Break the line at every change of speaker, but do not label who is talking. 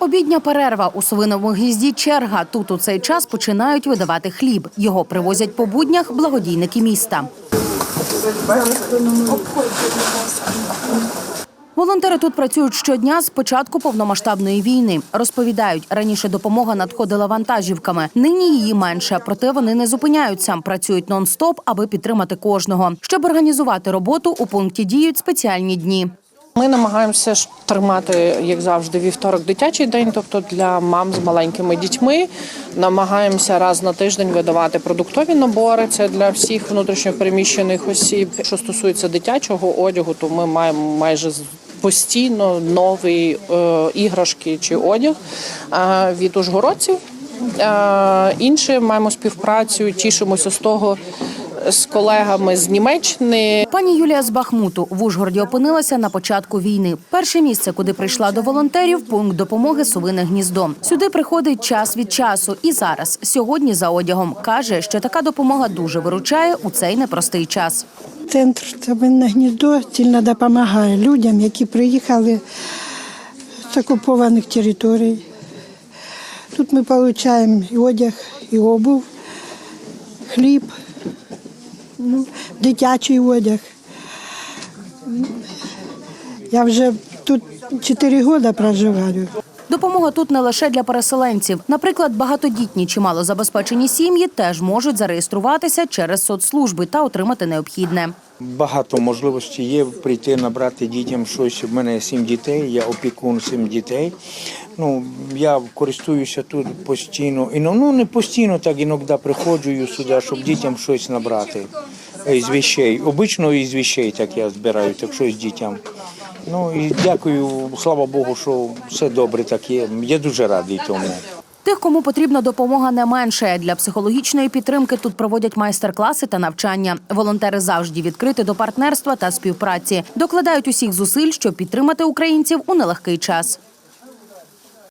Обідня перерва у свиному гнізді черга. Тут у цей час починають видавати хліб. Його привозять по буднях благодійники міста. Волонтери тут працюють щодня з початку повномасштабної війни. Розповідають, раніше допомога надходила вантажівками. Нині її менше, проте вони не зупиняються. Працюють нон-стоп, аби підтримати кожного. Щоб організувати роботу, у пункті діють спеціальні дні.
Ми намагаємося тримати, як завжди, вівторок дитячий день, тобто для мам з маленькими дітьми. Намагаємося раз на тиждень видавати продуктові набори. Це для всіх внутрішньопереміщених осіб. Що стосується дитячого одягу, то ми маємо майже постійно нові е, іграшки чи одяг е, від ужгородців. Е, інше маємо співпрацю, тішимося з того з колегами з Німеччини.
Пані Юлія з Бахмуту в Ужгороді опинилася на початку війни. Перше місце, куди прийшла до волонтерів, пункт допомоги Совине гніздо. Сюди приходить час від часу. І зараз, сьогодні, за одягом, каже, що така допомога дуже виручає у цей непростий час.
Центр «Совине гніздо сильно допомагає людям, які приїхали з окупованих територій. Тут ми отримуємо і одяг, і обув, хліб, ну, дитячий одяг. Я вже тут 4 роки проживаю.
Допомога тут не лише для переселенців. Наприклад, багатодітні чи малозабезпечені сім'ї теж можуть зареєструватися через соцслужби та отримати необхідне.
Багато можливостей є прийти набрати дітям щось. У мене сім дітей, я опікун сім дітей. Ну я користуюся тут постійно. І ну ну, не постійно, так іноді приходжу сюди, щоб дітям щось набрати із вещей. Обично із вещей так я збираю, так щось дітям. Ну і дякую, слава Богу, що все добре так є. Я дуже радий тому.
Тих, кому потрібна допомога не менше. Для психологічної підтримки тут проводять майстер-класи та навчання. Волонтери завжди відкриті до партнерства та співпраці. Докладають усіх зусиль, щоб підтримати українців у нелегкий час.